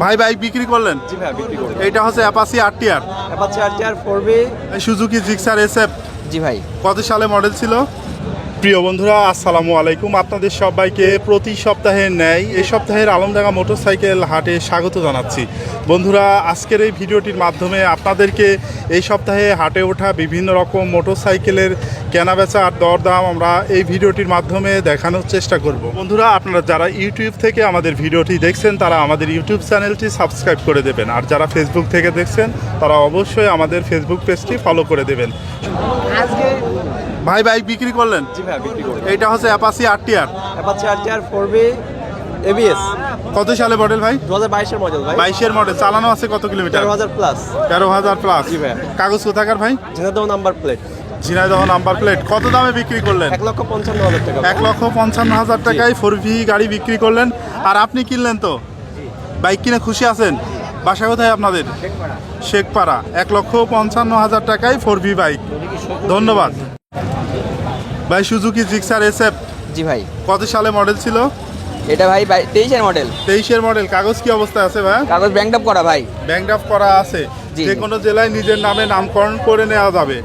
ভাই ভাই বিক্রি করলেন? জি ভাই বিক্রি করলেন এইটা হচ্ছে Apache R TR Apache R T R four V Suzuki Gixxer SF জি ভাই। কত সালে মডেল ছিল? প্রিয় বন্ধুরা, আসসালামু আলাইকুম। আপনাদের সবাইকে প্রতি সপ্তাহে ন্যায়, এই সপ্তাহের আলমডাঙ্গা মোটরসাইকেল হাটে স্বাগত জানাচ্ছি। বন্ধুরা, আজকের এই ভিডিওটির মাধ্যমে আপনাদেরকে এই সপ্তাহে হাটে ওঠা বিভিন্ন রকম মোটরসাইকেলের কেনাবেচা আর দরদাম আমরা এই ভিডিওটির মাধ্যমে দেখানোর চেষ্টা করব। বন্ধুরা, আপনারা যারা ইউটিউব থেকে আমাদের ভিডিওটি দেখছেন, তারা আমাদের ইউটিউব চ্যানেলটি সাবস্ক্রাইব করে দেবেন। আর যারা ফেসবুক থেকে দেখছেন, তারা অবশ্যই আমাদের ফেসবুক পেজটি ফলো করে দেবেন। আজকে ভাই বাইক বিক্রি করলেন? জি ভাই বিক্রি করব এইটা হচ্ছে Apache R TR Apache R T R four V ABS কত সালে মডেল ভাই? দু হাজার বাইশের মডেল ভাই। বাইশের মডেল চালানো আছে কত কিলোমিটার? তেরো হাজার প্লাস তেরো হাজার প্লাস জি ভাই। কাগজ কোথাকার ভাই? Jhenaidah number plate Jhenaidah number plate কত দামে বিক্রি করলেন? এক লক্ষ পঞ্চান্ন হাজার টাকা। এক লক্ষ পঞ্চান্ন হাজার টাকায় ফোর ভি গাড়ি বিক্রি করলেন। আর আপনি কিনলেন তো? বাইক কিনে খুশি আছেন? বাসা কোথায় আপনাদের? শেখপাড়া। এক লক্ষ পঞ্চান্ন হাজার টাকায় ফোর ভি বাইক। ধন্যবাদ। ভাই সুজুকি জিক্সার এসএফ জি ভাই। কত সালে মডেল ছিল? এটা ভাই তেইশের মডেল তেইশের মডেল কাগজ কি অবস্থা আছে ভাই? কাগজ ব্যাংক আপ করা ভাই। ব্যাংক আপ করা আছে। যে কোনো জেলায় নিজের নামে নামকরণ করে নেওয়া যাবে।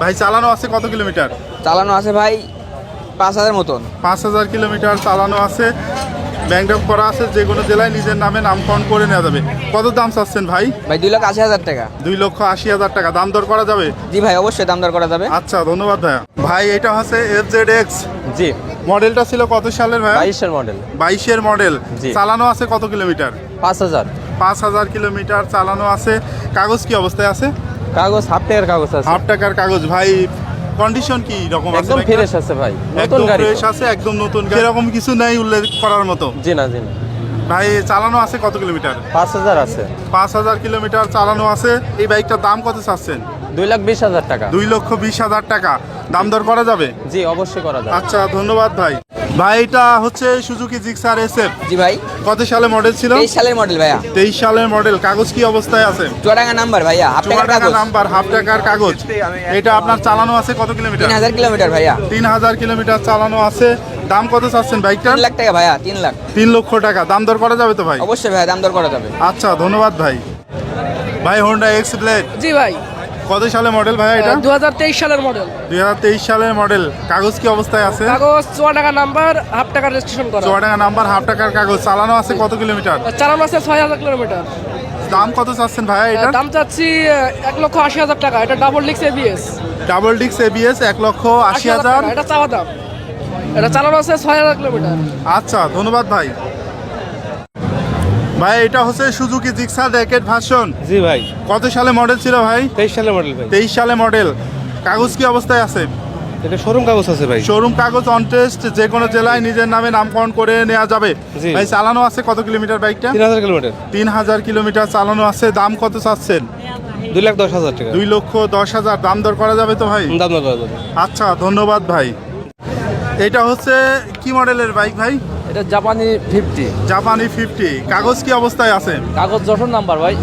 ভাই চালানো আছে কত কিলোমিটার? চালানো আছে ভাই পাঁচ হাজার মতন। পাঁচ হাজার কিলোমিটার চালানো আছে। ব্যাংক ড্রাফট করা আছে যে কোনো জেলায় নিজের নামে নামকরণ করে নেওয়া যাবে। কত দাম চাচ্ছেন ভাই? ভাই দুই লাখ আশি হাজার টাকা। দুই লক্ষ আশি হাজার টাকা। দাম দর করা যাবে? জি ভাই অবশ্যই দাম দর করা যাবে। আচ্ছা ধন্যবাদ ভাইয়া। ভাই এটা হচ্ছে এফ জেড এক্স জি। মডেলটা ছিল কত সালের ভাই বাইশের মডেল। বাইশের মডেল। জি। চালানো আছে কত কিলোমিটার? পাঁচ হাজার। পাঁচ হাজার কিলোমিটার চালানো আছে। কাগজ কি অবস্থায় আছে? কাগজ হাফ টাকার কাগজ আছে। হাফ টাকার কাগজ। ভাই কন্ডিশন কি রকম আছে? একদম ফ্রেশ আছে ভাই নতুন একদম গাড়ি ফ্রেশ আছে একদম নতুন গাড়ি। এরকম কিছু নাই উল্লেখ করার মতো। জি না জি না। ভাই চালানো আছে কত কিলোমিটার? পাঁচ হাজার আছে। পাঁচ হাজার কিলোমিটার চালানো আছে। এই বাইকটার দাম কত চাচ্ছেন? দুই লাখ বিশ হাজার টাকা। দুই লক্ষ বিশ হাজার টাকা। দাম দর করা যাবে? জি অবশ্যই করা যাবে। আচ্ছা ধন্যবাদ ভাই। ভাই এটা হচ্ছে সুজুকি জিক্সার এসএফ জি ভাই। কত সালে মডেল ছিল? তেইশ সালের মডেল ভাইয়া। তেইশ সালের মডেল কাগজ কি অবস্থায় আছে? চুয়াডাঙ্গা নাম্বার ভাইয়া হাফ টাকার কাগজ। নাম্বার হাফ টাকার কাগজ। এটা আপনার চালানো আছে কত কিলোমিটার তিন হাজার কিলোমিটার ভাইয়া। তিন হাজার কিলোমিটার চালানো আছে। দাম কত চাচ্ছেন বাইকটার? তিন লাখ টাকা ভাইয়া তিন লাখ। তিন লক্ষ টাকা। দাম দর করা যাবে তো ভাই? অবশ্যই ভাইয়া দাম দর করা যাবে। আচ্ছা ধন্যবাদ ভাই। ভাই হোন্ডা এক্স ব্লেড জি ভাই। কত সালে মডেল ভাই এটা? দু হাজার তেইশ সালের মডেল দুই হাজার তেইশ সালের মডেল কাগজ কি অবস্থায় আছে? কাগজ চুয়া টাকা নাম্বার হাফ টাকা রেজিস্ট্রেশন করা। চুয়াডাঙ্গা নাম্বার হাফ টাকার কাগজ। চালানো আছে কত কিলোমিটার? চালানো আছে ছয় হাজার কিলোমিটার। দাম কত চাচ্ছেন ভাই এটা? দাম চাচ্ছি এক লক্ষ আশি হাজার টাকা। এটা ডাবল ডিক্স এবিএস ডাবল ডিক্স এবিএস এক লক্ষ আশি হাজার এটা চাওয়া দাম। এটা চালানো আছে ছয় হাজার কিলোমিটার। আচ্ছা ধন্যবাদ ভাই। ভাই এটা হচ্ছে সুজুকি জিক্সা জ্যাকেট ভার্সন জি ভাই। কত সালে মডেল ছিল ভাই? তেইশ সালের মডেল ভাই। তেইশ সালে মডেল কাগজ কি অবস্থায় আছে? এটা শোরুম কাগজ আছে ভাই। শোরুম কাগজ অন টেস্ট যে কোনো জেলায় নিজের নামে নামকরণ করে নেওয়া যাবে। ভাই চালানো আছে কত কিলোমিটার বাইকটা তিন হাজার কিলোমিটার। তিন হাজার কিলোমিটার চালানো আছে। দাম কত চাচ্ছেন? দুই লাখ দশ হাজার টাকা। দুই লক্ষ দশ হাজার। দাম দর করা যাবে তো ভাই? দাম দর করা যাবে। আচ্ছা ধন্যবাদ ভাই। এটা হচ্ছে কি মডেলের বাইক ভাই? এটা জাপানি ফিফটি জাপানি ফিফটি কাগজ কি অবস্থায় আছে? কাগজ যশোর নাম্বার ভাই।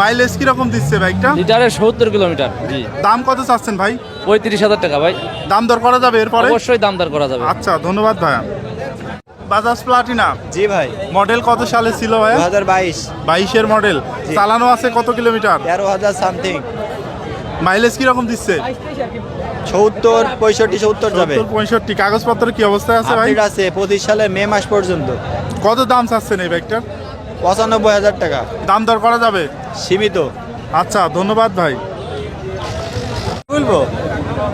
মাইলেজ কীরকম দিচ্ছে বাইকটা? লিটারে সত্তর কিলোমিটার জি। দাম কত চাচ্ছেন ভাই? পঁয়ত্রিশ হাজার টাকা ভাই। দাম দর করা যাবে এরপরে? অবশ্যই দাম দর করা যাবে। আচ্ছা ধন্যবাদ ভাইয়া। বাজাজ প্লাটিনা? জি ভাই। মডেল কত সালে ছিল ভাইয়া? দু হাজার বাইশ। বাইশের মডেল। চালানো আছে কত কিলোমিটার? তেরো হাজার সামথিং। মাইলেজ কীরকম দিচ্ছে? সত্তর পঁয়ষট্টি সত্তর যাবে। পঁয়ষট্টি কাগজপত্র কি অবস্থায় আছে ভাই? আছে পঁচিশ সালের মে মাস পর্যন্ত। কত দাম চাচ্ছেন এই বাইকটার? পঁচানব্বই হাজার টাকা। দাম দর করা যাবে? সীমিত। আচ্ছা ধন্যবাদ ভাই। বলব?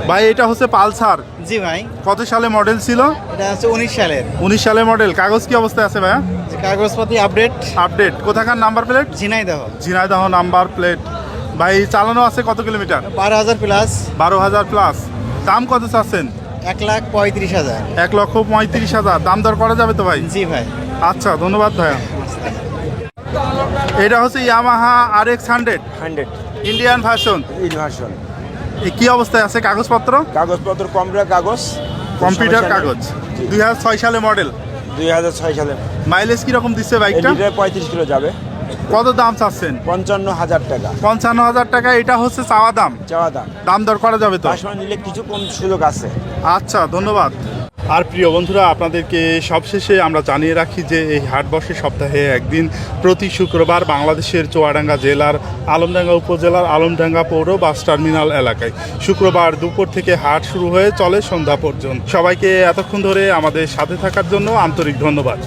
ভাই এটা হচ্ছে পালসার। জি ভাই। কত সালে মডেল ছিল? এটা হচ্ছে উনিশ সালের। উনিশ সালে মডেল। কাগজ কি অবস্থায় আছে ভাইয়া? কাগজপাতি আপডেট। আপডেট। কোথাকার number plate? Jhenaidah. Jhenaidah number plate. ভাই চালানো আছে কত কিলোমিটার? বারো হাজার প্লাস বারো হাজার প্লাস দাম কত চাচ্ছেন? এক লাখ পঁয়ত্রিশ হাজার। এক লক্ষ পঁয়ত্রিশ হাজার। দাম দর করা যাবে তো ভাই? জি ভাই। আচ্ছা ধন্যবাদ ভাইয়া। এটা হচ্ছে Yamaha R X hundred. Hundred Indian version inversion কি অবস্থায় আছে কাগজপত্র? কাগজপত্র কম্পিউটার কাগজ। কম্পিউটার কাগজ। দুই হাজার ছয় সালে মডেল দুই হাজার ছয় সালে। মাইলেজ কীরকম দিচ্ছে বাইকটা? পঁয়ত্রিশ কিলো যাবে। কত দাম চাচ্ছেন? পঞ্চান্ন হাজার টাকা। পঞ্চান্ন হাজার টাকা এটা হচ্ছে চাওয়া দাম? চাওয়া দাম। দাম দর করা যাবে তো? পাঁচশো নিলে কিছু কম সুযোগ আছে। আচ্ছা ধন্যবাদ। আর প্রিয় বন্ধুরা আপনাদেরকে সবশেষে আমরা জানিয়ে রাখি যে এই হাট বসে সপ্তাহে একদিন প্রতি শুক্রবার বাংলাদেশের চুয়াডাঙ্গা জেলার আলমডাঙ্গা উপজেলার আলমডাঙ্গা পৌর বাস টার্মিনাল এলাকায়। শুক্রবার দুপুর থেকে হাট শুরু হয়ে চলে সন্ধ্যা পর্যন্ত। সবাইকে এতক্ষণ ধরে আমাদের সাথে থাকার জন্য আন্তরিক ধন্যবাদ।